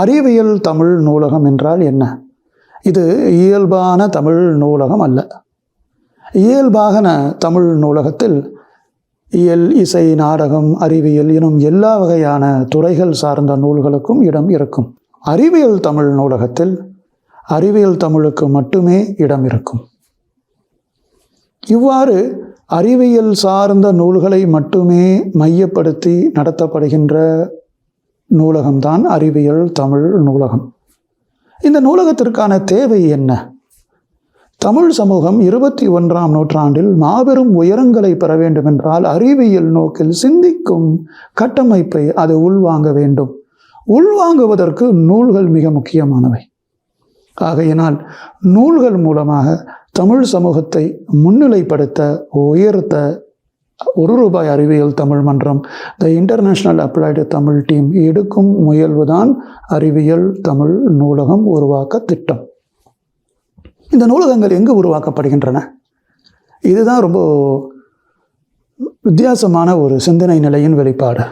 அறிவியல் தமிழ் நூலகம் என்றால் என்ன? இது இயல்பான தமிழ் நூலகம் அல்ல. இயல்பாகன தமிழ் நூலகத்தில் இயல் இசை நாடகம் அறிவியல் எனும் எல்லா வகையான துறைகள் சார்ந்த நூல்களுக்கும் இடம் இருக்கும். அறிவியல் தமிழ் நூலகத்தில் அறிவியல் தமிழுக்கு மட்டுமே இடம் இருக்கும். இவ்வாறு அறிவியல் சார்ந்த நூல்களை மட்டுமே மையப்படுத்தி நடத்தப்படுகின்ற நூலகம்தான் அறிவியல் தமிழ் நூலகம். இந்த நூலகத்திற்கான தேவை என்ன? தமிழ் சமூகம் இருபத்தி ஒன்றாம் நூற்றாண்டில் மாபெரும் உயரங்களை பெற வேண்டுமென்றால் அறிவியல் நோக்கில் சிந்திக்கும் கட்டமைப்பை அது உள்வாங்க வேண்டும். உள்வாங்குவதற்கு நூல்கள் மிக முக்கியமானவை. ஆகையினால் நூல்கள் மூலமாக தமிழ் சமூகத்தை முன்னிலைப்படுத்த உயர்த்த ஒரு ரூபாய் அறிவியல் தமிழ் மன்றம் the international applied Tamil team எடுக்கும் முயல்வுதான் அறிவியல் தமிழ் நூலகம் உருவாக்க திட்டம். இந்த நூலகங்கள் எங்கு உருவாக்கப்படுகின்றன? இதுதான் ரொம்ப வித்தியாசமான ஒரு சிந்தனை நிலையின் வெளிப்பாடு.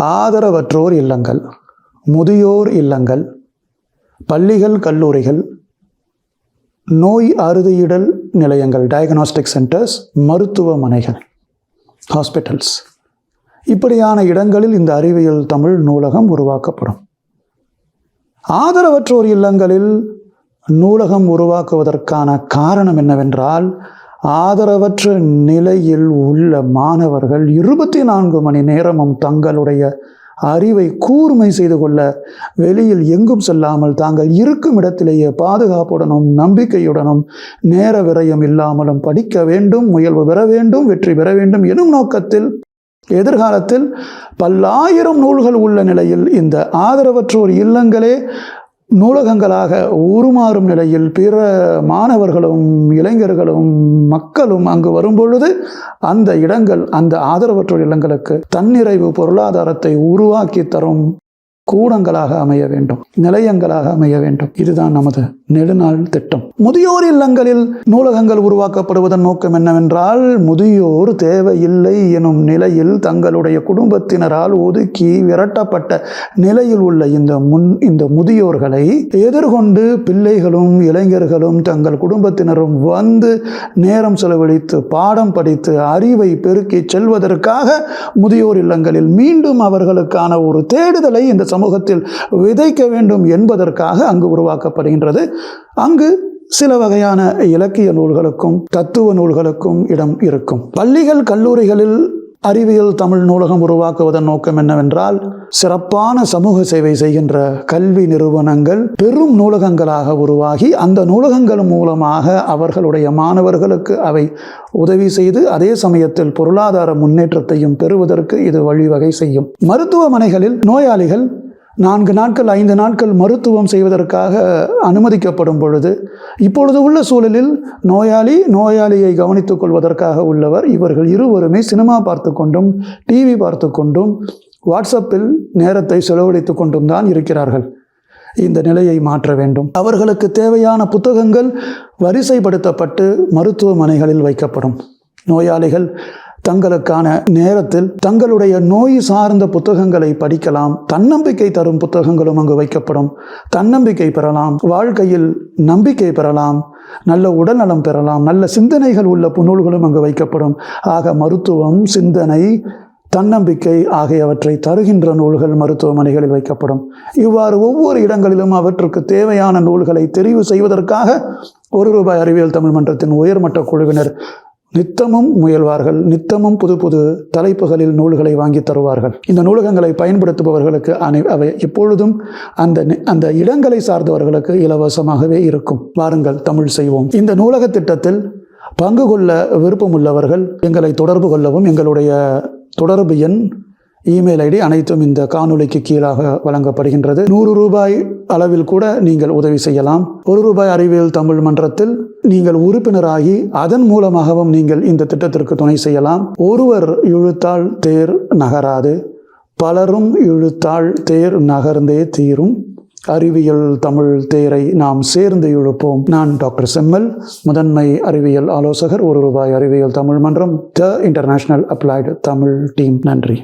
ஆதரவற்றோர் இல்லங்கள் முதியோர் இல்லங்கள் பள்ளிகள் கல்லூரிகள் நோய் அறுதியிடல் நிலையங்கள் டயக்னாஸ்டிக் சென்டர்ஸ் மருத்துவமனைகள் ஹாஸ்பிட்டல்ஸ் இப்படியான இடங்களில் இந்த அறிவியல் தமிழ் நூலகம் உருவாக்கப்படும். ஆதரவற்றோர் இல்லங்களில் நூலகம் உருவாக்குவதற்கான காரணம் என்னவென்றால் ஆதரவற்ற நிலையில் உள்ள மாணவர்கள் இருபத்தி நான்கு மணி நேரமும் தங்களுடைய அறிவை கூர்மை செய்து கொள்ள வெளியில் எங்கும் செல்லாமல் தாங்கள் இருக்கும் இடத்திலேயே பாதுகாப்புடனும் நம்பிக்கையுடனும் நேர விரயம் இல்லாமலும் படிக்க வேண்டும் முயல்வு பெற வேண்டும் வெற்றி பெற வேண்டும் எனும் நோக்கத்தில் எதிர்காலத்தில் பல்லாயிரம் நூல்கள் உள்ள நிலையில் இந்த ஆதரவற்றோர் இல்லங்களே நூலகங்களாக உருமாறும் நிலையில் பிற மாணவர்களும் இளைஞர்களும் மக்களும் அங்கு வரும்பொழுது அந்த இடங்கள் அந்த ஆதரவற்றோர் இல்லங்களுக்கு தன்னிறைவு பொருளாதாரத்தை உருவாக்கி தரும் கூடங்களாக அமைய வேண்டும் நிலையங்களாக அமைய வேண்டும். இதுதான் நமது நெடுநாள் திட்டம். முதியோர் இல்லங்களில் நூலகங்கள் உருவாக்கப்படுவதன் நோக்கம் என்னவென்றால் முதியோர் தேவையில்லை எனும் நிலையில் தங்களுடைய குடும்பத்தினரால் ஒதுக்கி விரட்டப்பட்ட நிலையில் உள்ள இந்த முன் இந்த முதியோர்களை எதிர்கொண்டு பிள்ளைகளும் இளைஞர்களும் தங்கள் குடும்பத்தினரும் வந்து நேரம் செலவழித்து பாடம் படித்து அறிவை பெருக்கி செல்வதற்காக முதியோர் இல்லங்களில் மீண்டும் அவர்களுக்கான ஒரு தேடுதலை இந்த சமூகத்தில் விதைக்க வேண்டும் என்பதற்காக அங்கு உருவாக்கப்படுகின்றது. அங்கு சில வகையான இலக்கிய நூல்களுக்கும் தத்துவ நூல்களுக்கும் இடம் இருக்கும். பள்ளிகள் கல்லூரிகளில் அறிவியல் தமிழ் நூலகம் உருவாக்குவதன் நோக்கம் என்னவென்றால் சிறப்பான சமூக சேவை செய்கின்ற கல்வி நிறுவனங்கள் பெரும் நூலகங்களாக உருவாகி அந்த நூலகங்கள் மூலமாக அவர்களுடைய மாணவர்களுக்கு அவை உதவி செய்து அதே சமயத்தில் பொருளாதார முன்னேற்றத்தையும் பெறுவதற்கு இது வழிவகை செய்யும். மருத்துவமனைகளில் நோயாளிகள் நான்கு நாட்கள் ஐந்து நாட்கள் மருத்துவம் செய்வதற்காக அனுமதிக்கப்படும் பொழுது இப்பொழுது உள்ள சூழலில் நோயாளி நோயாளியை கவனித்துக் கொள்வதற்காக உள்ளவர் இவர்கள் இருவருமே சினிமா பார்த்து கொண்டும் டிவி பார்த்து கொண்டும் வாட்ஸ்அப்பில் நேரத்தை செலவழித்து கொண்டும் தான் இருக்கிறார்கள். இந்த நிலையை மாற்ற வேண்டும். அவர்களுக்கு தேவையான புத்தகங்கள் வரிசைப்படுத்தப்பட்டு மருத்துவமனைகளில் வைக்கப்படும். நோயாளிகள் தங்களுக்கான நேரத்தில் தங்களுடைய நோய் சார்ந்த புத்தகங்களை படிக்கலாம். தன்னம்பிக்கை தரும் புத்தகங்களும் அங்கு வைக்கப்படும். தன்னம்பிக்கை பெறலாம். வாழ்க்கையில் நம்பிக்கை பெறலாம். நல்ல உடல்நலம் பெறலாம். நல்ல சிந்தனைகள் உள்ள நூல்களும் அங்கு வைக்கப்படும். ஆக மருத்துவம் சிந்தனை தன்னம்பிக்கை ஆகியவற்றை தருகின்ற நூல்கள் மருத்துவமனைகளில் வைக்கப்படும். இவ்வாறு ஒவ்வொரு இடங்களிலும் அவற்றுக்கு தேவையான நூல்களை தெரிவு செய்வதற்காக ஒரு ரூபாய் அறிவியல் தமிழ் மன்றத்தின் உயர்மட்ட குழுவினர் நித்தமும் முயல்வார்கள் நித்தமும் புது புது தலைப்புகளில் நூல்களை வாங்கி தருவார்கள். இந்த நூலகங்களை பயன்படுத்துபவர்களுக்கு அனை அவை எப்பொழுதும் அந்த நி- அந்த இடங்களை சார்ந்தவர்களுக்கு இலவசமாகவே இருக்கும். வாருங்கள் தமிழ் செய்வோம். இந்த நூலக திட்டத்தில் பங்கு கொள்ள விருப்பமுள்ளவர்கள் எங்களை தொடர்பு கொள்ளவும் எங்களுடைய தொடர்பு எண் இமெயில் ஐடி அனைத்தும் இந்த காணொளிக்கு கீழாக வழங்கப்படுகின்றது. நூறு ரூபாய் அளவில் கூட நீங்கள் உதவி செய்யலாம். ஒரு ரூபாய் அறிவியல் தமிழ் மன்றத்தில் நீங்கள் உறுப்பினராகி அதன் மூலமாகவும் நீங்கள் இந்த திட்டத்திற்கு துணை செய்யலாம். ஒருவர் இழுத்தால் தேர் நகராது. பலரும் இழுத்தால் தேர் நகர்ந்தே தீரும். அறிவியல் தமிழ் தேரை நாம் சேர்ந்து இழுப்போம். நான் டாக்டர் செம்மல் முதன்மை அறிவியல் ஆலோசகர் ஒரு ரூபாய் அறிவியல் தமிழ் மன்றம் the international applied Tamil team. நன்றி.